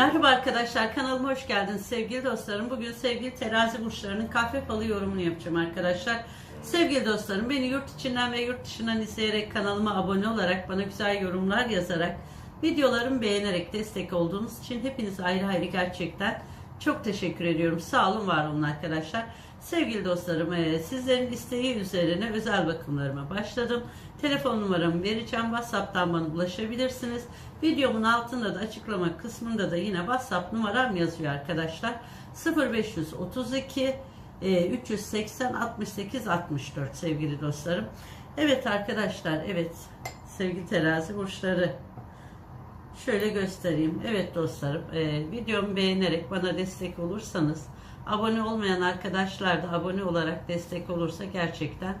Merhaba arkadaşlar kanalıma hoş geldiniz sevgili dostlarım. Bugün sevgili terazi burçlarının kahve falı yorumunu yapacağım arkadaşlar. Sevgili dostlarım beni yurt içinden ve yurt dışından izleyerek kanalıma abone olarak bana güzel yorumlar yazarak videolarımı beğenerek destek olduğunuz için hepiniz ayrı ayrı gerçekten çok teşekkür ediyorum. Sağ olun var olun arkadaşlar. Sevgili dostlarım e, sizlerin isteği üzerine özel bakımlarıma başladım. Telefon numaramı vereceğim. Whatsapp'tan bana ulaşabilirsiniz. Videomun altında da açıklama kısmında da yine WhatsApp numaram yazıyor arkadaşlar. 0532 e, 380 68 64 sevgili dostlarım. Evet arkadaşlar evet sevgili terazi burçları Şöyle göstereyim. Evet dostlarım, e, videomu beğenerek bana destek olursanız, abone olmayan arkadaşlar da abone olarak destek olursa gerçekten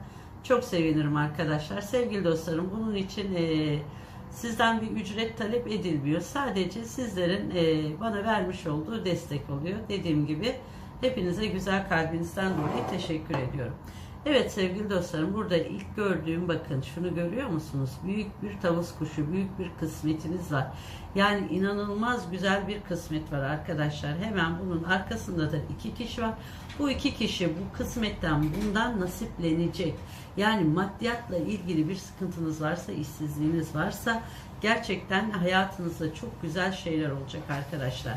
çok sevinirim arkadaşlar. Sevgili dostlarım, bunun için e, sizden bir ücret talep edilmiyor. Sadece sizlerin e, bana vermiş olduğu destek oluyor. Dediğim gibi hepinize güzel kalbinizden dolayı teşekkür ediyorum. Evet sevgili dostlarım burada ilk gördüğüm bakın şunu görüyor musunuz? Büyük bir tavus kuşu, büyük bir kısmetiniz var. Yani inanılmaz güzel bir kısmet var arkadaşlar. Hemen bunun arkasında da iki kişi var. Bu iki kişi bu kısmetten bundan nasiplenecek. Yani maddiyatla ilgili bir sıkıntınız varsa, işsizliğiniz varsa gerçekten hayatınızda çok güzel şeyler olacak arkadaşlar.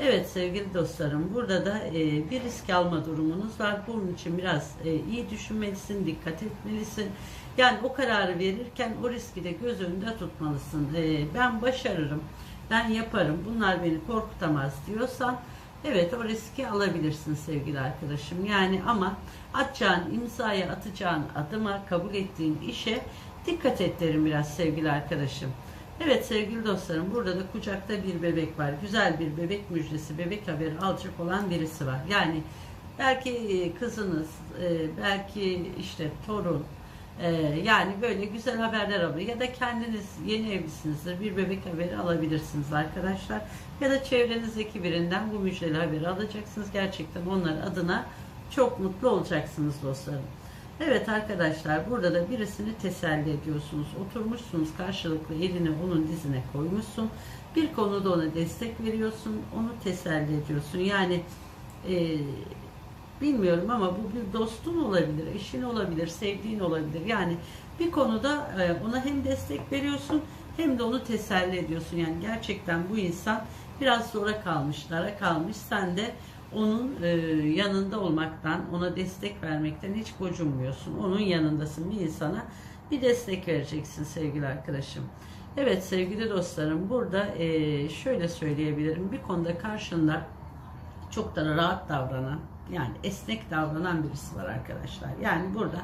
Evet sevgili dostlarım burada da e, bir risk alma durumunuz var. Bunun için biraz e, iyi düşünmelisin, dikkat etmelisin. Yani o kararı verirken o riski de göz önünde tutmalısın. E, ben başarırım, ben yaparım, bunlar beni korkutamaz diyorsan evet o riski alabilirsin sevgili arkadaşım. Yani ama atacağın imzaya, atacağın adıma, kabul ettiğin işe dikkat et derim biraz sevgili arkadaşım. Evet sevgili dostlarım burada da kucakta bir bebek var. Güzel bir bebek müjdesi, bebek haberi alacak olan birisi var. Yani belki e, kızınız, e, belki işte torun, e, yani böyle güzel haberler alıyor. Ya da kendiniz yeni evlisinizdir bir bebek haberi alabilirsiniz arkadaşlar. Ya da çevrenizdeki birinden bu müjdeli haberi alacaksınız. Gerçekten onlar adına çok mutlu olacaksınız dostlarım. Evet arkadaşlar burada da birisini teselli ediyorsunuz. Oturmuşsunuz karşılıklı elini onun dizine koymuşsun. Bir konuda ona destek veriyorsun. Onu teselli ediyorsun. Yani e, bilmiyorum ama bu bir dostun olabilir, eşin olabilir, sevdiğin olabilir. Yani bir konuda e, ona hem destek veriyorsun hem de onu teselli ediyorsun. Yani gerçekten bu insan biraz zora kalmış, dara kalmış. Sen de onun e, yanında olmaktan, ona destek vermekten hiç gocunmuyorsun. Onun yanındasın bir insana bir destek vereceksin sevgili arkadaşım. Evet sevgili dostlarım burada e, şöyle söyleyebilirim. Bir konuda karşında çok da rahat davranan yani esnek davranan birisi var arkadaşlar. Yani burada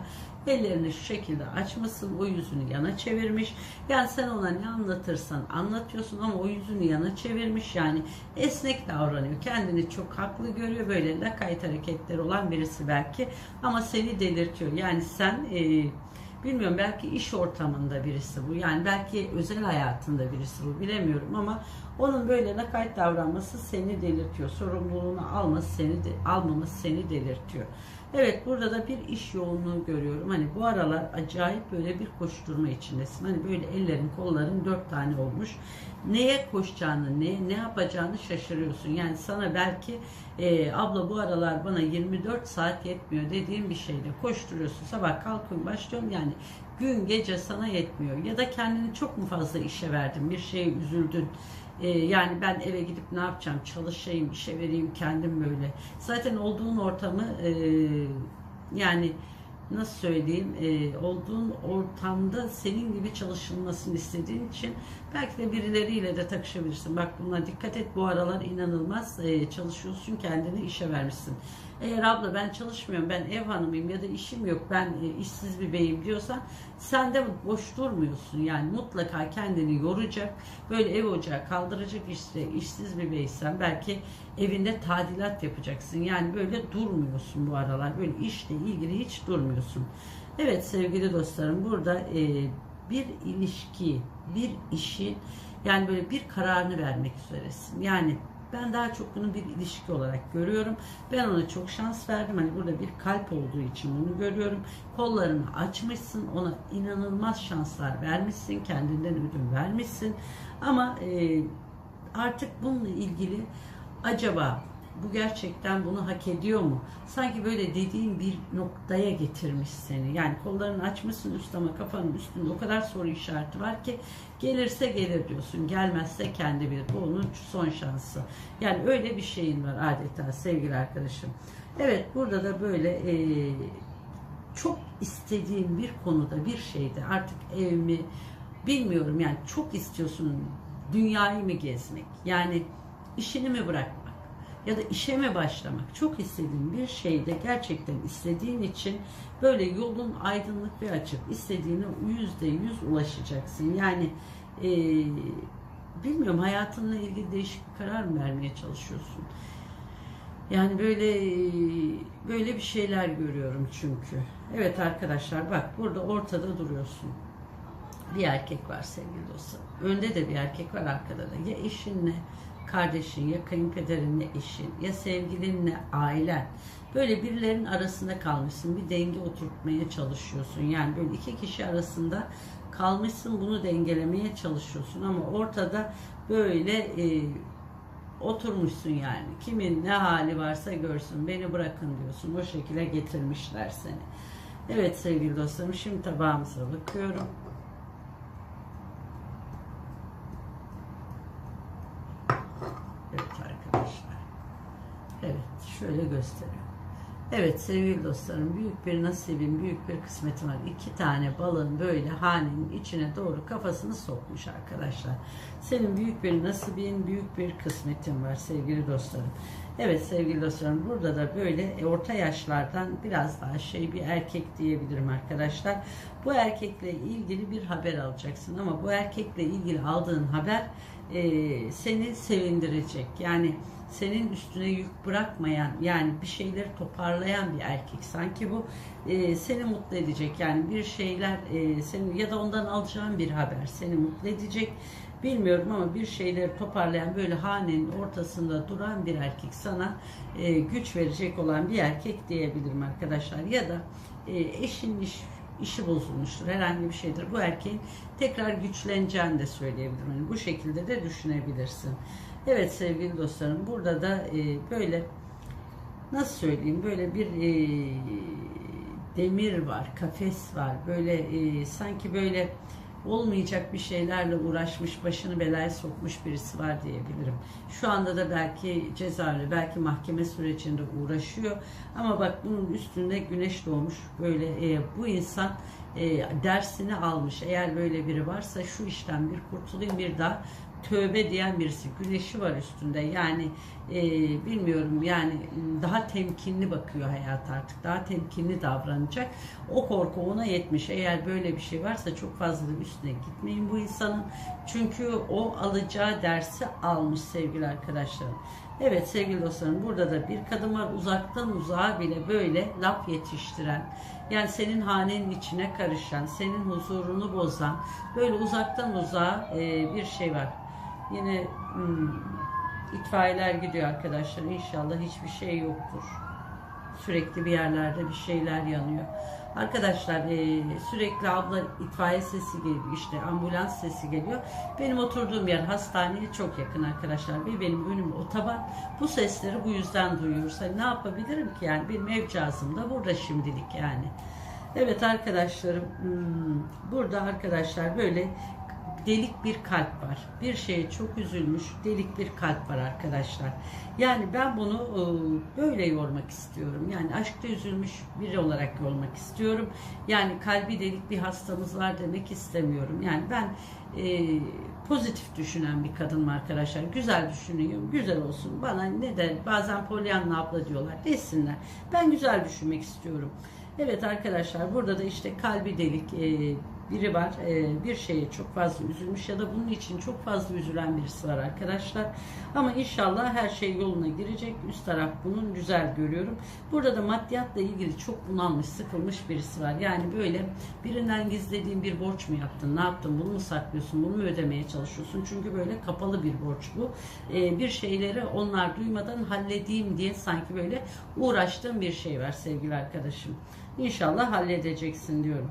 ellerini şu şekilde açmasın, o yüzünü yana çevirmiş. Yani sen ona ne anlatırsan anlatıyorsun ama o yüzünü yana çevirmiş. Yani esnek davranıyor. Kendini çok haklı görüyor. Böyle lakayt hareketleri olan birisi belki ama seni delirtiyor. Yani sen e, bilmiyorum belki iş ortamında birisi bu. Yani belki özel hayatında birisi bu bilemiyorum ama onun böyle lakayt davranması seni delirtiyor. Sorumluluğunu alması seni de, almaması seni delirtiyor. Evet burada da bir iş yoğunluğu görüyorum. Hani bu aralar acayip böyle bir koşturma içindesin. Hani böyle ellerin kolların dört tane olmuş. Neye koşacağını, ne, ne yapacağını şaşırıyorsun. Yani sana belki e, abla bu aralar bana 24 saat yetmiyor dediğim bir şeyde koşturuyorsun. Sabah kalkıyorum başlıyorum yani gün gece sana yetmiyor. Ya da kendini çok mu fazla işe verdin, bir şeye üzüldün. Ee, yani ben eve gidip ne yapacağım, çalışayım, işe vereyim kendim böyle. Zaten olduğun ortamı e, yani nasıl söyleyeyim e, olduğun ortamda senin gibi çalışılmasını istediğin için belki de birileriyle de takışabilirsin. Bak buna dikkat et bu aralar inanılmaz e, çalışıyorsun kendini işe vermişsin. Eğer abla ben çalışmıyorum ben ev hanımıyım ya da işim yok ben e, işsiz bir beyim diyorsan sen de boş durmuyorsun. Yani mutlaka kendini yoracak böyle ev ocağı kaldıracak işte işsiz bir beysen belki evinde tadilat yapacaksın. Yani böyle durmuyorsun bu aralar böyle işle ilgili hiç durmuyorsun. Evet sevgili dostlarım burada e, bir ilişki, bir işi yani böyle bir kararını vermek üzeresin. Yani ben daha çok bunu bir ilişki olarak görüyorum. Ben ona çok şans verdim. Hani burada bir kalp olduğu için bunu görüyorum. Kollarını açmışsın. Ona inanılmaz şanslar vermişsin. Kendinden ödün vermişsin. Ama e, artık bununla ilgili acaba bu gerçekten bunu hak ediyor mu? Sanki böyle dediğin bir noktaya getirmiş seni. Yani kollarını açmışsın üst ama kafanın üstünde o kadar soru işareti var ki gelirse gelir diyorsun. Gelmezse kendi bir. Bu onun son şansı. Yani öyle bir şeyin var adeta sevgili arkadaşım. Evet burada da böyle e, çok istediğin bir konuda bir şeyde artık ev mi bilmiyorum yani çok istiyorsun dünyayı mı gezmek yani işini mi bırakmak ya da işe mi başlamak çok istediğin bir şeyde gerçekten istediğin için böyle yolun aydınlık ve açık istediğine yüzde yüz ulaşacaksın yani e, bilmiyorum hayatınla ilgili değişik bir karar mı vermeye çalışıyorsun yani böyle böyle bir şeyler görüyorum çünkü. Evet arkadaşlar bak burada ortada duruyorsun. Bir erkek var sevgili dostlar. Önde de bir erkek var arkada da. Ya eşinle kardeşin ya kayınpederinle eşin ya sevgilinle ailen. Böyle birilerinin arasında kalmışsın. Bir denge oturtmaya çalışıyorsun. Yani böyle iki kişi arasında kalmışsın bunu dengelemeye çalışıyorsun ama ortada böyle e, oturmuşsun yani. Kimin ne hali varsa görsün. Beni bırakın diyorsun. O şekilde getirmişler seni. Evet sevgili dostlarım şimdi tabağımıza bakıyorum. Evet arkadaşlar. Evet şöyle gösteriyorum. Evet sevgili dostlarım büyük bir nasibim, büyük bir kısmetim var. İki tane balığın böyle hanenin içine doğru kafasını sokmuş arkadaşlar. Senin büyük bir nasibin, büyük bir kısmetin var sevgili dostlarım. Evet sevgili dostlarım burada da böyle e, orta yaşlardan biraz daha şey bir erkek diyebilirim arkadaşlar. Bu erkekle ilgili bir haber alacaksın ama bu erkekle ilgili aldığın haber e, seni sevindirecek. Yani senin üstüne yük bırakmayan yani bir şeyleri toparlayan bir erkek. Sanki bu e, seni mutlu edecek. Yani bir şeyler e, seni ya da ondan alacağın bir haber seni mutlu edecek. Bilmiyorum ama bir şeyleri toparlayan böyle hanenin ortasında duran bir erkek sana e, güç verecek olan bir erkek diyebilirim arkadaşlar. Ya da e, eşin iş işi bozulmuştur. Herhangi bir şeydir. Bu erkeğin tekrar güçleneceğini de söyleyebilirim. Yani bu şekilde de düşünebilirsin. Evet sevgili dostlarım burada da e, böyle nasıl söyleyeyim böyle bir e, demir var, kafes var. Böyle e, sanki böyle olmayacak bir şeylerle uğraşmış, başını belaya sokmuş birisi var diyebilirim. Şu anda da belki cezaevli, belki mahkeme sürecinde uğraşıyor. Ama bak bunun üstünde güneş doğmuş. Böyle e, bu insan e, dersini almış. Eğer böyle biri varsa şu işten bir kurtulayım bir daha tövbe diyen birisi. Güneşi var üstünde. Yani e, bilmiyorum yani daha temkinli bakıyor hayata artık. Daha temkinli davranacak. O korku ona yetmiş. Eğer böyle bir şey varsa çok fazla üstüne gitmeyin bu insanın. Çünkü o alacağı dersi almış sevgili arkadaşlarım. Evet sevgili dostlarım burada da bir kadın var uzaktan uzağa bile böyle laf yetiştiren yani senin hanenin içine karışan, senin huzurunu bozan böyle uzaktan uzağa e, bir şey var. Yine hmm, itfaiyeler gidiyor arkadaşlar. İnşallah hiçbir şey yoktur. Sürekli bir yerlerde bir şeyler yanıyor. Arkadaşlar e, sürekli abla itfaiye sesi geliyor işte ambulans sesi geliyor. Benim oturduğum yer hastaneye çok yakın arkadaşlar ve benim önüm otoban. Bu sesleri bu yüzden duyuyoruz. Hani ne yapabilirim ki yani benim ev da burada şimdilik yani. Evet arkadaşlarım hmm, burada arkadaşlar böyle delik bir kalp var. Bir şeye çok üzülmüş delik bir kalp var arkadaşlar. Yani ben bunu e, böyle yormak istiyorum. Yani aşkta üzülmüş biri olarak yormak istiyorum. Yani kalbi delik bir hastamız var demek istemiyorum. Yani ben e, pozitif düşünen bir kadınım arkadaşlar. Güzel düşünüyorum. Güzel olsun. Bana ne de bazen Pollyanna abla diyorlar. Desinler. Ben güzel düşünmek istiyorum. Evet arkadaşlar burada da işte kalbi delik e, biri var. E, bir şeye çok fazla üzülmüş ya da bunun için çok fazla üzülen birisi var arkadaşlar. Ama inşallah her şey yoluna girecek. Üst taraf bunun güzel görüyorum. Burada da maddiyatla ilgili çok bunalmış, sıkılmış birisi var. Yani böyle birinden gizlediğin bir borç mu yaptın? Ne yaptın? Bunu mu saklıyorsun? Bunu mu ödemeye çalışıyorsun? Çünkü böyle kapalı bir borç bu. E, bir şeyleri onlar duymadan halledeyim diye sanki böyle uğraştığım bir şey var sevgili arkadaşım. İnşallah halledeceksin diyorum.